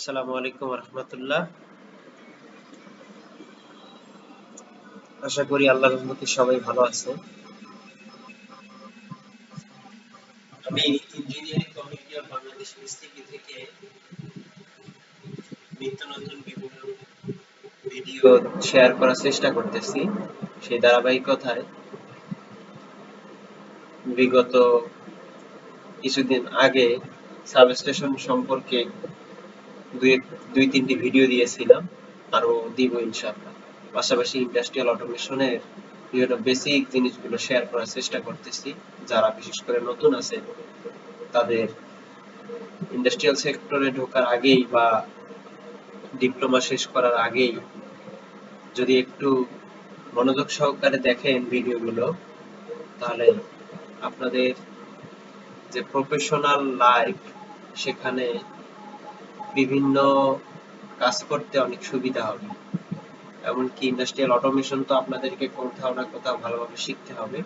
আসসালামু আলাইকুম রহমতুল্লাহ আশা করি আল্লাহর সবাই ভালো আছে। আমি ইঞ্জিনিয়ারিং অফ বাংলাদেশ থেকে নিত্য নতুন বিভিন্ন ভিডিও শেয়ার করার চেষ্টা করতেছি সেই ধারাবাহিকতায়। বিগত কিছুদিন আগে সাবস্টেশন সম্পর্কে দুই তিনটি ভিডিও দিয়েছিলাম আরও দিব ইনশাআল্লাহ। পাশাপাশি ইন্ডাস্ট্রিয়াল অটোমেশনের বিভিন্ন বেসিক জিনিসগুলো শেয়ার করার চেষ্টা করতেছি, যারা বিশেষ করে নতুন আছে, তাদের ইন্ডাস্ট্রিয়াল সেক্টরে ঢোকার আগেই বা ডিপ্লোমা শেষ করার আগেই যদি একটু মনোযোগ সহকারে দেখেন ভিডিওগুলো তাহলে আপনাদের যে প্রফেশনাল লাইফ সেখানে বিভিন্ন কাজ করতে অনেক সুবিধা হবে। এমনকি ইন্ডাস্ট্রিয়াল অটোমেশন তো আপনাদেরকে কোথাও না কোথাও ভালোভাবে শিখতে হবে।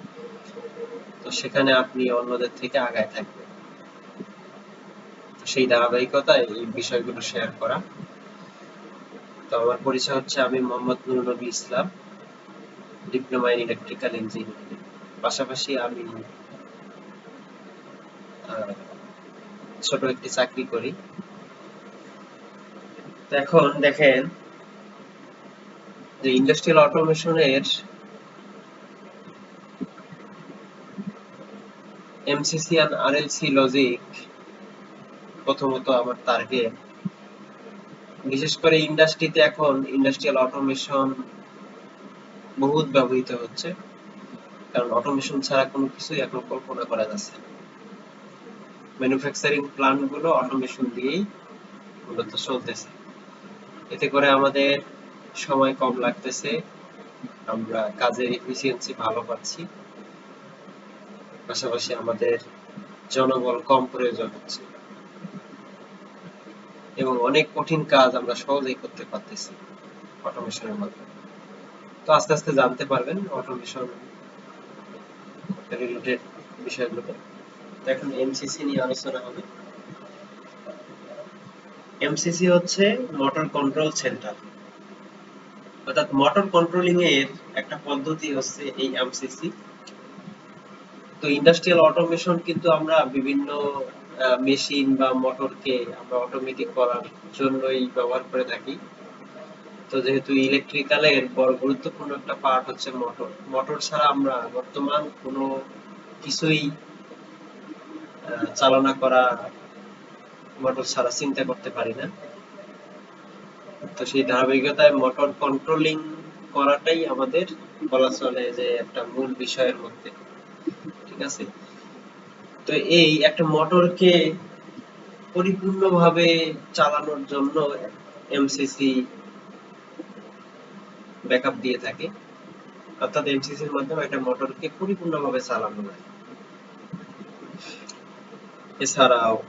তো সেখানে আপনি অন্যদের থেকে আগায় থাকবেন। সেই ধারাবাহিকতায় এই বিষয়গুলো শেয়ার করা। তো আমার পরিচয় হচ্ছে আমি Mohammad Nur Nabi Islam diploma in electrical engineering পাশাপাশি আমি ছোট একটি চাকরি করি। এখন দেখেন যে ইন্ডাস্ট্রিয়াল অটোমেশনের এমসিসি আর আরএলসি লজিক প্রথমত আমার টার্গেট বিশেষ করে ইন্ডাস্ট্রিতে এখন ইন্ডাস্ট্রিয়াল অটোমেশন বহুত ব্যবহৃত হচ্ছে, কারণ অটোমেশন ছাড়া কোনো কিছুই এখন কল্পনা করা যাচ্ছে ম্যানুফ্যাকচারিং প্ল্যান্টগুলো অটোমেশন দিয়েই মূলত চলতেছে। এতে করে আমাদের সময় কম লাগতেছে। আমরা কাজের এফিসিয়েন্সি ভালো পাচ্ছি। পাশাপাশি আমাদের জনবল কম প্রয়োজন হচ্ছে। এবং অনেক কঠিন কাজ আমরা সহজেই করতে পারতেছি অটোমেশনের মাধ্যমে। তো আস্তে আস্তে জানতে পারবেন অটোমেশন রিলেটেড বিষয়গুলো এখন এমসিসি নিয়ে আলোচনা হবে। এমসিসি হচ্ছে মোটর কন্ট্রোল সেন্টার অর্থাৎ মোটর কন্ট্রোলিং এর একটা পদ্ধতি হচ্ছে এই এমসিসি তো ইন্ডাস্ট্রিয়াল অটোমেশন কিন্তু আমরা বিভিন্ন মেশিন বা মোটরকে আমরা অটোমেটিক করার জন্যই ব্যবহার করে থাকি। তো যেহেতু ইলেকট্রিক্যালের বড় গুরুত্বপূর্ণ একটা পার্ট হচ্ছে মোটর মোটর ছাড়া আমরা বর্তমান কোনো কিছুই চালনা করা মোটর ছাড়া চিন্তা করতে পারি না। তো সেই ধারাবাহিকতায় মোটর কন্ট্রোলিং করাটাই আমাদের বলা চলে যে একটা মূল বিষয়ের মধ্যে। ঠিক আছে? তো এই একটা মোটরকে পরিপূর্ণভাবে চালানোর জন্য এমসিসি ব্যাকআপ দিয়ে থাকে। অর্থাৎ এমসিসির মাধ্যমে একটা মোটরকে পরিপূর্ণভাবে চালানো যায়। এছাড়াও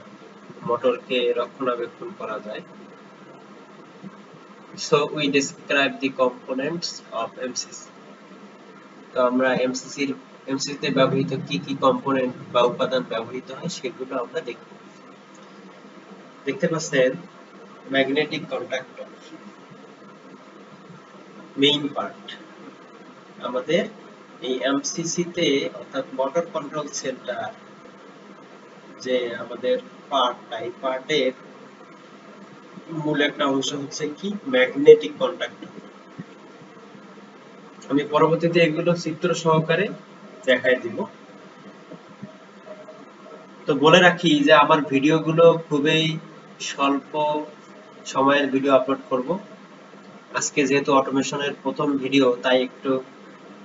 মোটরকে রক্ষণাবেক্ষণ করা যায়। So, we describe the components of MCC তো আমরা MCC এর MCC তে ব্যবহৃত কি কি কম্পোনেন্ট বা উপাদান ব্যবহৃত হয় সেগুলো আমরা দেখব। দেখতে পাচ্ছেন ম্যাগনেটিক কন্ডাক্টর মেইন পার্ট আমাদের এই এমসিসি তে অর্থাৎ মোটর কন্ট্রোল সেন্টার যে আমাদের পার্টটা এই পার্টের মূল একটা অংশ হচ্ছে কি? Magnetic conductor. আমি পরবর্তীতে এগুলো চিত্র সহকারে দেখাই দিব। তো বলে রাখি যে আমার ভিডিওগুলো খুবই স্বল্প সময়ের ভিডিও আপলোড করব। আজকে যেহেতু অটোমেশনের প্রথম ভিডিও, তাই একটু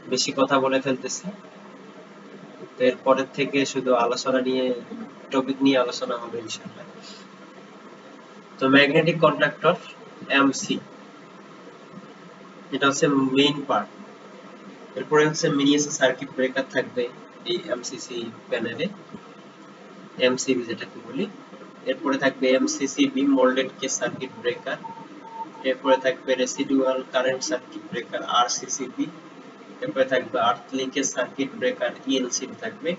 বেশি কথা বলে ফেলতেছি। তো এরপরের থেকে শুধু আলোচনা নিয়ে টপিক নিয়ে আলোচনা হবে ইনশাআল্লাহ। তো ম্যাগনেটিক কন্ডাক্টর এমসি এটা হচ্ছে মেইন পার্ট এরপরে হচ্ছে মিনিয়েচার সার্কিট ব্রেকার থাকবে এই এমসিসি প্যানেলে এমসিবি যেটাকে বলি। এরপরে থাকবে MCCB moulded case circuit breaker এরপরে থাকবে residual current circuit breaker RCCB এরপরে থাকবে earth leakage, circuit breaker ELCB থাকবে।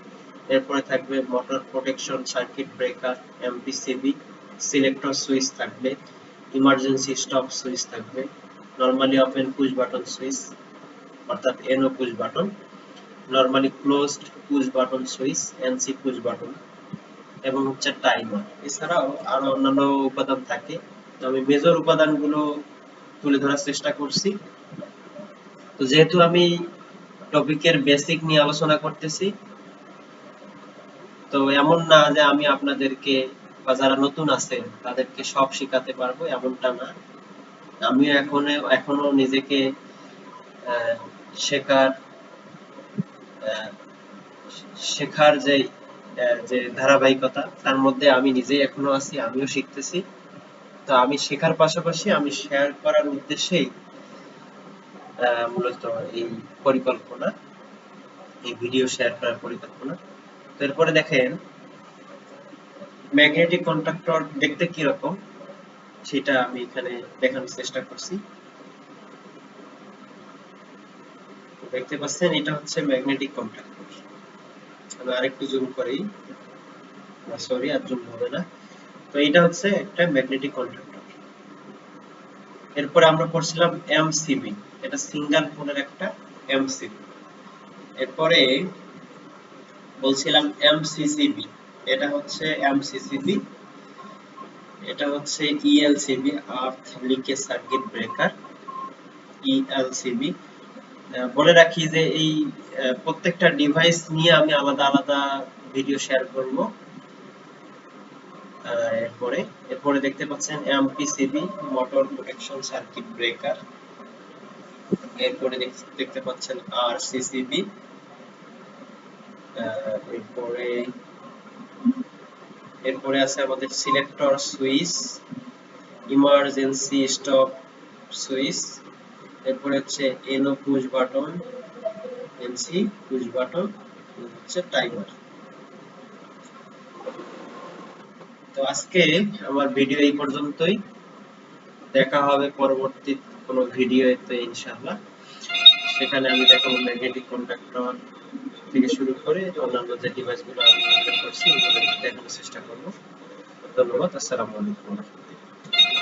এরপরে থাকবে motor protection, circuit breaker MPCB selector switch থাকবে, ইমার্জেন্সি স্টপ সুইচ থাকবে, normally open push button switch, অর্থাৎ NO push button, normally closed push button switch NC push button, এবং হচ্ছে timer. এছাড়াও আরও অন্যান্য উপাদান থাকে, তো আমি মেজর উপাদানগুলো তুলে ধরার চেষ্টা করছি। তো যেহেতু আমি টপিকের বেসিক নিয়ে আলোচনা করতেছি, তো এমন না যে আমি আপনাদেরকে বা যারা নতুন আছে তাদেরকে সব শেখাতে পারব এমনটা না। আমিও এখন, এখনও নিজেকে শেখার শেখার যে যে ধারাবাহিকতা, তার মধ্যে আমি নিজেই এখনও আছি, আমিও শিখতেছি। তো আমি শেখার পাশাপাশি আমি শেয়ার করার উদ্দেশ্যেই মূলত এই পরিকল্পনা, এই ভিডিও শেয়ার করার পরিকল্পনা। তো এরপরে দেখেন ম্যাগনেটিক কন্ট্রাক্টর দেখতে কি রকম সেটা আমি এখানে দেখানোর চেষ্টা করছি। দেখতে পাচ্ছেন, এটা হচ্ছে ম্যাগনেটিক কন্ট্রাক্টর আমি আরেকটু জুম করি। সরি আর জুম হবে না। তো এটা হচ্ছে একটা ম্যাগনেটিক কন্ট্রাক্টর এরপরে আমরা পড়ছিলাম এমসিবি এটা সিঙ্গেল ফোনের একটা এমসিবি এরপরে বলছিলাম এমসিসিবি এটা হচ্ছে এমসিসিবি এটা হচ্ছে ELCB earth leakage circuit breaker ELCB বলে রাখি যে এই প্রত্যেকটা ডিভাইস নিয়ে আমি আলাদা আলাদা ভিডিও শেয়ার করব। এরপরে এরপরে দেখতে পাচ্ছেন MPCB motor protection circuit breaker এরপরে দেখতে পাচ্ছেন আরসিসিবি এরপরে এরপরে আছে আমাদের selector switch emergency stop switch এরপরে হচ্ছে NO push button NC push button হচ্ছে টাইমার তো আজকে আমার ভিডিও এই পর্যন্তই। দেখা হবে পরবর্তী কোনো ভিডিওতে ইনশাআল্লাহ। সেখানে আমি দেখাবো ম্যাগনেটিক কন্ডাক্টর থেকে শুরু করে অন্যান্য যে ডিভাইসগুলো আমি করছি দেখানোর চেষ্টা করব। ধন্যবাদ, আসসালামু আলাইকুম।